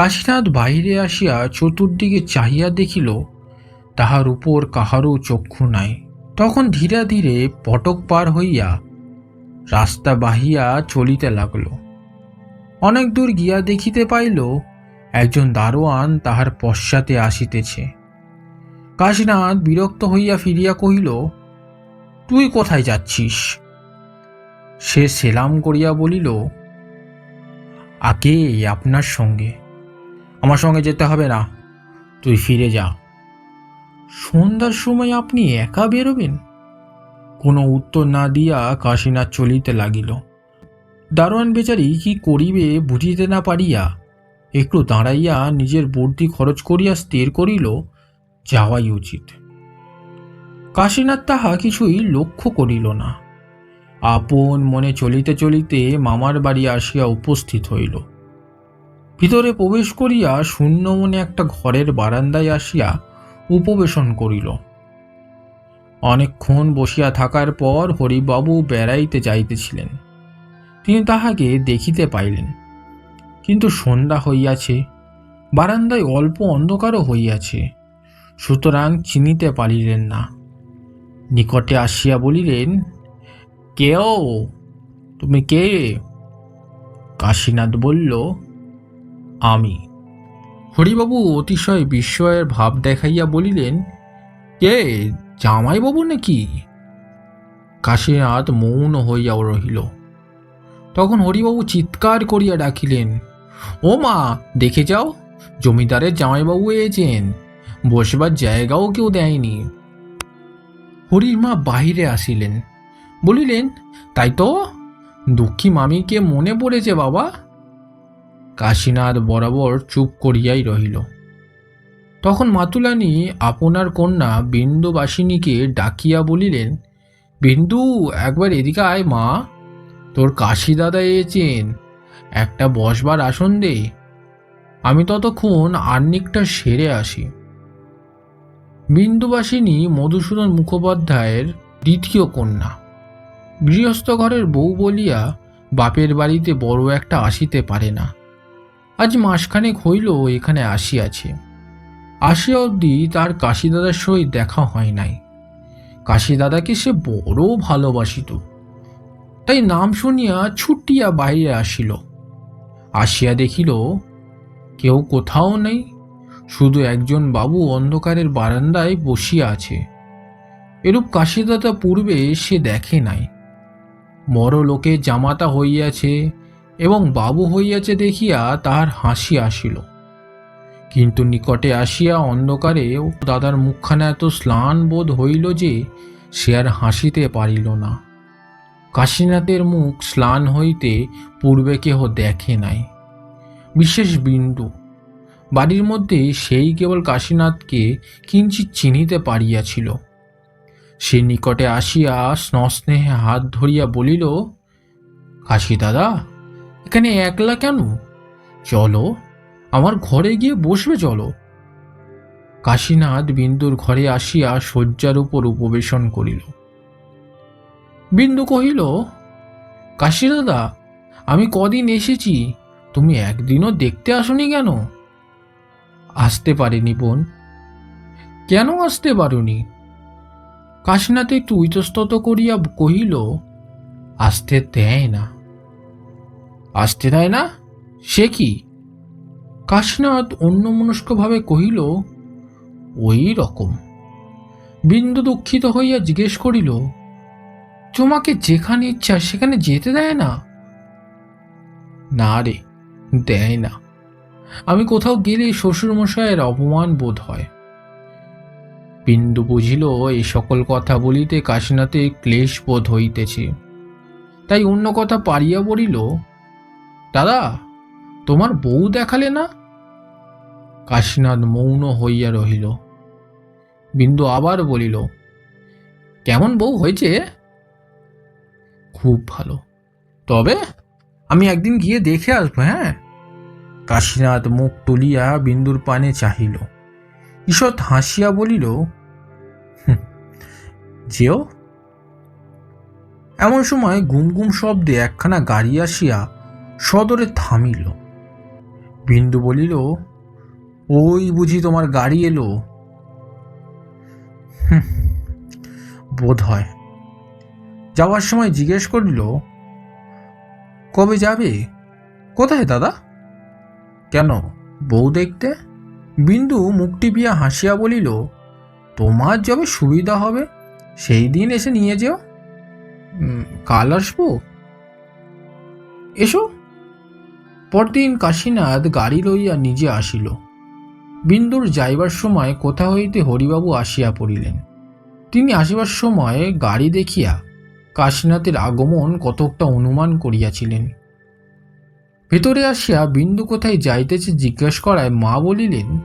কাশীনাথ বাহিরে আসিয়া চতুর্দিকে চাহিয়া দেখিল, তাহার উপর কাহারও চক্ষু নাই। তখন ধীরে ধীরে পটক পার হইয়া রাস্তা বাহিয়া চলিতে লাগল। অনেক দূর গিয়া দেখিতে পাইল, একজন দারোয়ান তাহার পশ্চাতে আসিতেছে। কাশীনাথ বিরক্ত হইয়া ফিরিয়া কহিল, তুই কোথায় যাচ্ছিস? সে সেলাম করিয়া বলিল, আগে আপনার সঙ্গে। আমার সঙ্গে যেতে হবে না। তুই ফিরে যা। সন্ধ্যার সময় আপনি একা বেরোবেন? কোনো উত্তর না দিয়া কাশীনাথ চলিতে লাগিল। দারোয়ান বেচারি কি করিবে বুঝিতে না পারিয়া একটু দাঁড়াইয়া নিজের বর্তি খরচ করিয়া স্থির করিল, যাওয়াই উচিত। কাশীনাথ তাহা কিছুই লক্ষ্য করিল না। আপন মনে চলিতে চলিতে মামার বাড়ি আসিয়া উপস্থিত হইল। ভিতরে প্রবেশ করিয়া শূন্য মনে একটা ঘরের বারান্দায় আসিয়া উপবেশন করিল। অনেকক্ষণ বসিয়া থাকার পর হরিবাবু বেড়াইতে যাইতেছিলেন। তিনি তাহাকে দেখিতে পাইলেন। কিন্তু সন্ধ্যা হইয়াছে, বারান্দায় অল্প অন্ধকারও হইয়াছে, সুতরাং চিনিতে পারিলেন না। নিকটে আসিয়া বলিলেন কেও তুমি কে? কাশীনাথ বলল আমি। হরিবাবু অতিশয় বিস্ময়ের ভাব দেখাইয়া বলিলেন, কে, জামাইবাবু নাকি? কাশীনাথ মৌন হইয়া রহিল। তখন হরিবাবু চিৎকার করিয়া ডাকিলেন, ও মা, দেখে যাও জমিদারের জামাইবাবু এসেছেন, বসবার জায়গাও কেউ দেয়নি। হরির মা বাহিরে আসিলেন, বলিলেন, তাই তো, দুঃখী মামিকে মনে পড়েছে বাবা কাশীনাথ বরাবর চুপ করিয়াই রহিল। তখন মাতুলানি আপনার কন্যা বিন্দুবাসিনীকে ডাকিয়া বলিলেন, বিন্দু, একবার এদিকে আয় মা, তোর কাশি দাদা এসেছেন, একটা বসবার আসন দে। আমি ততক্ষণ আর্নিকটা সেরে আসি। বিন্দুবাসিনী মধুসূদন মুখোপাধ্যায়ের দ্বিতীয় কন্যা। গৃহস্থ ঘরের বউ বলিয়া বাপের বাড়িতে বড় একটা আসিতে পারে না। আজ মাসখানেক হইল এখানে আসিয়াছে। আসিয়া অবধি তার কাশিদাদার সহিত দেখা হয় নাই। কাশিদাদাকে সে বড় ভালোবাসিত। তাই নাম শুনিয়া ছুটিয়া বাইরে আসিল। আসিয়া দেখিল, কেউ কোথাও নেই, শুধু একজন বাবু অন্ধকারের বারান্দায় বসিয়া আছে। এরূপ কাশিদাদা পূর্বে সে দেখে নাই। বড় লোকের জামাতা হইয়াছে এবং বাবু হইয়াছে দেখিয়া তাহার হাসি আসিল। কিন্তু নিকটে আসিয়া অন্ধকারে দাদার মুখখানা এত স্লান বোধ হইল যে সে আর হাসিতে পারিল না। কাশীনাথের মুখ স্লান হইতে পূর্বে কেহ দেখে নাই। বিশেষ বিন্দু। বাড়ির মধ্যে সেই কেবল কাশীনাথকে কিঞ্চিত চিনিতে পারিয়াছিল। সে নিকটে আসিয়া স্নস্নেহে হাত ধরিয়া বলিল, কাশী দাদা এখানে একলা কেন? চলো, আমার ঘরে গিয়ে বসবে চলো। কাশীনাথ বিন্দুর ঘরে আসিয়া শয্যার উপর উপবেশন করিল। বিন্দু কহিল কাশী দাদা আমি কদিন এসেছি, তুমি একদিনও দেখতে আসনি কেন? আসতে পারিনি বোন। কেন আসতে পারোনি? কাশীনাথ একটু ইতস্তত করিয়া কহিল, আসতে দেয় না। আসতে দেয় না? সে কি? কাশীনাথ অন্যমনস্কভাবে কহিল, ওই রকম। বিন্দু দুঃখিত হইয়া জিজ্ঞেস করিল, তোমাকে যেখানে ইচ্ছা সেখানে যেতে দেয় না? না রে, দেয় না। আমি কোথাও গেলে শ্বশুরমশাইয়ের অপমান বোধ হয়। বিন্দু বুঝিল, এই সকল কথা বলিতে কাশীনাথে ক্লেশ বোধ হইতেছে। তাই অন্য কথা পারিয়া বলিল দাদা তোমার বউ দেখালে না? কাশীনাথ মৌন হইয়া রহিল। বিন্দু আবার বলিল কেমন বউ হয়েছে? খুব ভালো। তবে আমি একদিন গিয়ে দেখে আসব হ্যাঁ? কাশীনাথ মুখ তুলিয়া বিন্দুর পানে চাহিল। ঈষৎ হাসিয়া বলিল "হুঁ, যেও। এমন সময় গুম গুম শব্দে একখানা গাড়ি আসিয়া সদরে থামিল। বিন্দু বলিল, ওই বুঝি তোমার গাড়ি এলো? বোধ হয়। যাওয়ার সময় জিজ্ঞেস করল, কবে যাবে? কোথায় দাদা? কেন, বউ দেখতে? বিন্দু মুখ টিপিয়া হাসিয়া বলিল, তোমার যবে সুবিধা হবে, সেই দিন এসে নিয়ে যেও। কাল আসব? এসো। পরদিন কাশীনাথ গাড়ি লইয়া নিজে আসিল। বিন্দুর যাইবার সময় কোথা হইতে হরিবাবু আসিয়া পড়িলেন। তিনি আসিবার সময় গাড়ি দেখিয়া কাশীনাথের আগমন কতকটা অনুমান করিয়াছিলেন। ভেতরে আসিয়া বিন্দু কোথায় যাইতেছে জিজ্ঞেস করায় মা বলিলেন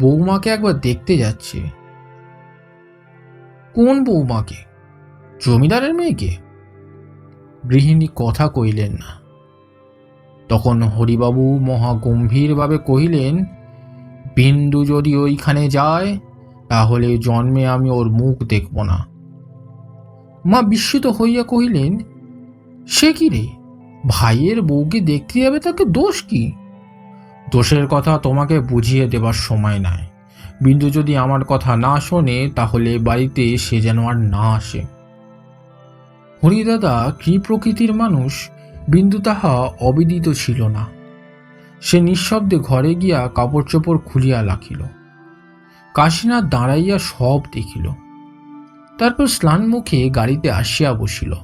বৌমাকে একবার দেখতে যাচ্ছে। কোন বৌমাকে জমিদারের মেয়েকে? গৃহিণী কথা কইলেন না। তখন হরিবাবু মহা গম্ভীরভাবে কহিলেন, বিন্দু যদি ওইখানে যায়, তাহলে জন্মে আমি ওর মুখ দেখব না। মা বিস্মিত হইয়া কহিলেন, সে কি রে? ভাইয়ের বউকে দেখতে যাবে তাকে দোষ কি? দোষের কথা তোমাকে বুঝিয়ে দেবার সময় নাই। বিন্দু যদি আমার কথা না শোনে, তাহলে বাড়িতে সে যেন আর না আসে। হরিদাদা কি প্রকৃতির মানুষ বিন্দু তাহা অবিদিত ছিল না। সে নিঃশব্দে ঘরে গিয়া কাপড় চোপড় খুলিয়া রাখিল। কাশীনাথ দাঁড়াইয়া সব দেখিল। তারপর স্নান মুখে গাড়িতে আসিয়া বসিল।